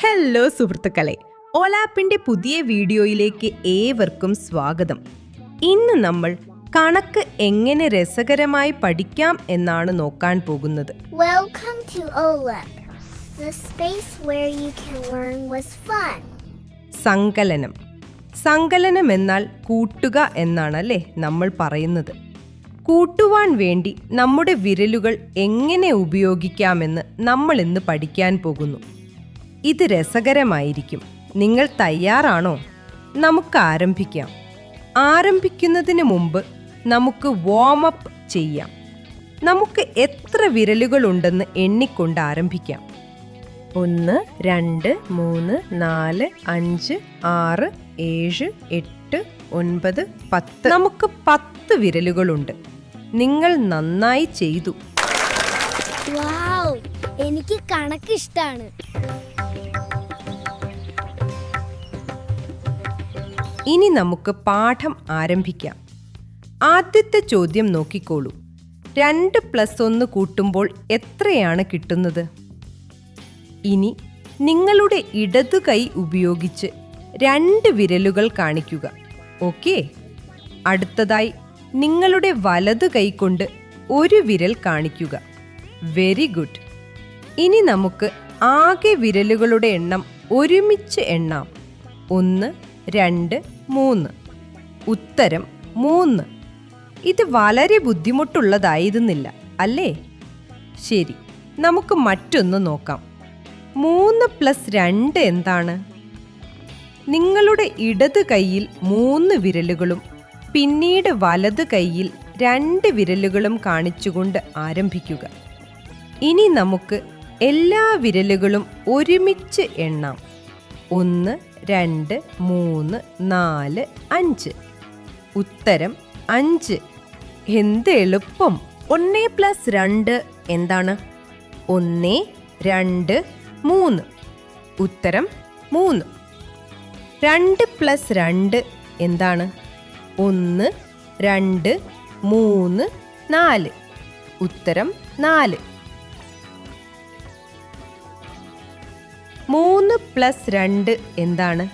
Hello സുഹൃത്തുക്കളെ. ഓലാപ്പിന്റെ പുതിയ വീഡിയോയിലേക്ക് ഏവർക്കും സ്വാഗതം. ഇന്ന് നമ്മൾ കണക്ക് എങ്ങനെ രസകരമായി പഠിക്കാം എന്നാണ് നോക്കാൻ പോകുന്നത്. Welcome to OLEP, the space where you can learn with fun. സങ്കലനം. സങ്കലനം എന്നാൽ കൂട്ടുക എന്നാണല്ലേ നമ്മൾ പറയുന്നത്. കൂട്ടുവാൻ വേണ്ടി നമ്മുടെ വിരലുകൾ എങ്ങനെ ഉപയോഗിക്കാമെന്ന് നമ്മൾ ഇന്ന് പഠിക്കാൻ പോകുന്നു. ഇത് രസകരമായിരിക്കും. നിങ്ങൾ തയ്യാറാണോ? നമുക്ക് ആരംഭിക്കാം. ആരംഭിക്കുന്നതിന് മുമ്പ് നമുക്ക് വാമപ്പ് ചെയ്യാം. നമുക്ക് എത്ര വിരലുകളുണ്ടെന്ന് എണ്ണിക്കൊണ്ട് ആരംഭിക്കാം. ഒന്ന് രണ്ട് മൂന്ന് നാല് അഞ്ച് ആറ് ഏഴ് എട്ട് ഒൻപത് പത്ത്. നമുക്ക് പത്ത് വിരലുകളുണ്ട്. നിങ്ങൾ നന്നായി ചെയ്തു. എനിക്ക് കണക്ക് ഇഷ്ടാണ് ഇനി നമുക്ക് പാഠം ആരംഭിക്കാം. ആദ്യത്തെ ചോദ്യം നോക്കിക്കോളൂ. രണ്ട് പ്ലസ് ഒന്ന് കൂട്ടുമ്പോൾ എത്രയാണ് കിട്ടുന്നത്? ഇനി നിങ്ങളുടെ ഇടതു കൈ ഉപയോഗിച്ച് രണ്ട് വിരലുകൾ കാണിക്കുക. ഓക്കെ? അടുത്തതായി നിങ്ങളുടെ വലതു കൈ കൊണ്ട് ഒരു വിരൽ കാണിക്കുക. Very good. ഇനി നമുക്ക് ആകെ വിരലുകളുടെ എണ്ണം ഒരുമിച്ച് എണ്ണാം. ഒന്ന് രണ്ട് മൂന്ന്. ഉത്തരം മൂന്ന്. ഇത് വളരെ ബുദ്ധിമുട്ടുള്ളതായിരുന്നില്ല അല്ലേ? ശരി നമുക്ക് മറ്റൊന്ന് നോക്കാം. മൂന്ന് പ്ലസ് രണ്ട് എന്താണ്? നിങ്ങളുടെ ഇടത് കൈയിൽ മൂന്ന് വിരലുകളും പിന്നീട് വലത് കൈയിൽ രണ്ട് വിരലുകളും കാണിച്ചുകൊണ്ട് ആരംഭിക്കുക. ഇനി നമുക്ക് എല്ലാ വിരലുകളും ഒരുമിച്ച് എണ്ണാം. ഒന്ന് രണ്ട് മൂന്ന് നാല് അഞ്ച്. ഉത്തരം അഞ്ച്. എന്ത് എളുപ്പം. ഒന്നേ പ്ലസ് രണ്ട് എന്താണ്? ഒന്ന് രണ്ട് മൂന്ന്. ഉത്തരം മൂന്ന്. രണ്ട് പ്ലസ് രണ്ട് എന്താണ്? ഒന്ന് രണ്ട് മൂന്ന് നാല്. ഉത്തരം നാല്. പ്ലസ് രണ്ട് എന്താണ്?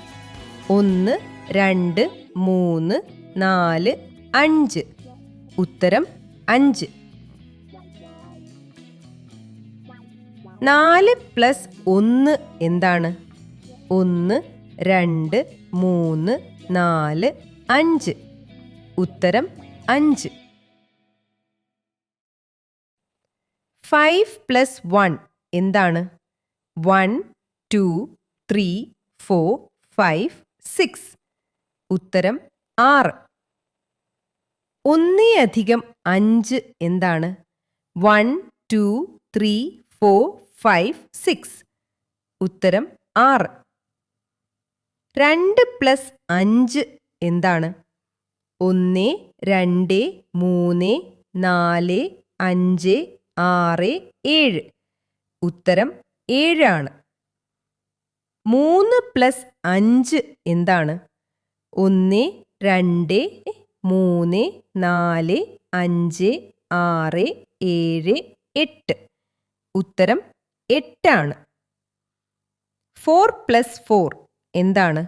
ഒന്ന് രണ്ട് മൂന്ന് നാല് അഞ്ച്. ഉത്തരം അഞ്ച്. നാല് പ്ലസ് ഒന്ന് എന്താണ്? ഒന്ന് രണ്ട് മൂന്ന് നാല് അഞ്ച്. ഉത്തരം അഞ്ച്. ഫൈവ് പ്ലസ് വൺ എന്താണ്? One two three four five six ഉത്തരം ആറ്. ഒന്നേയധികം അഞ്ച് എന്താണ്? One two three four five six ഉത്തരം ആറ്. രണ്ട് പ്ലസ് അഞ്ച് എന്താണ്? ഒന്ന് രണ്ട് മൂന്ന് നാല് അഞ്ച് ആറ് ഏഴ്. ഉത്തരം ഏഴാണ് മൂന്ന് പ്ലസ് അഞ്ച് എന്താണ്? ഒന്ന് രണ്ട് മൂന്ന് നാല് അഞ്ച് ആറ് ഏഴ് എട്ട്. ഉത്തരം എട്ടാണ്. ഫോർ പ്ലസ് ഫോർ എന്താണ്?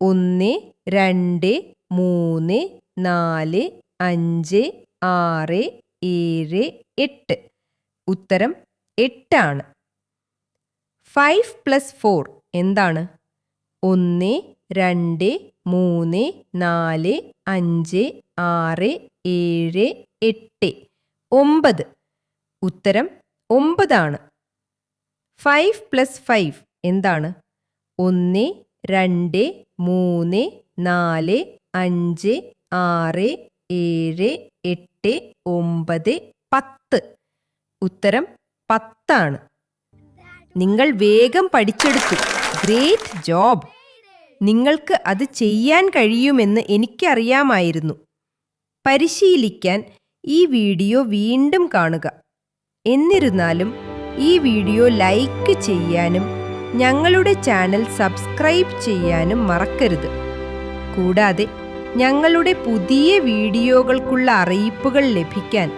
ഒന്ന് രണ്ട് മൂന്ന് നാല് അഞ്ച് ആറ് ഏഴ് എട്ട്. ഉത്തരം എട്ടാണ്. ഫൈവ് പ്ലസ് ഫോർ എന്താണ്? ഒന്ന് രണ്ട് മൂന്ന് നാല് അഞ്ച് ആറ് ഏഴ് എട്ട്. ഒമ്പത്. ഉത്തരം ഒമ്പതാണ്. ഫൈവ് പ്ലസ് ഫൈവ് എന്താണ്? ഒന്ന് രണ്ട് മൂന്ന് നാല് അഞ്ച് ആറ് ഏഴ് എട്ട് ഒമ്പത് പത്ത്. ഉത്തരം പത്താണ്. നിങ്ങൾ വേഗം പഠിച്ചെടുത്തു. ഗ്രേറ്റ് ജോബ് നിങ്ങൾക്ക് അത് ചെയ്യാൻ കഴിയുമെന്ന് എനിക്കറിയാമായിരുന്നു. പരിശീലിക്കാൻ ഈ വീഡിയോ വീണ്ടും കാണുക. എന്നിരുന്നാലും ഈ വീഡിയോ ലൈക്ക് ചെയ്യാനും ഞങ്ങളുടെ ചാനൽ സബ്സ്ക്രൈബ് ചെയ്യാനും മറക്കരുത്. കൂടാതെ ഞങ്ങളുടെ പുതിയ വീഡിയോകൾക്കുള്ള അറിയിപ്പുകൾ ലഭിക്കാൻ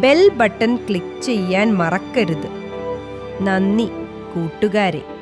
ബെൽ ബട്ടൺ ക്ലിക്ക് ചെയ്യാൻ മറക്കരുത്. നന്ദി കൂട്ടുകാരെ.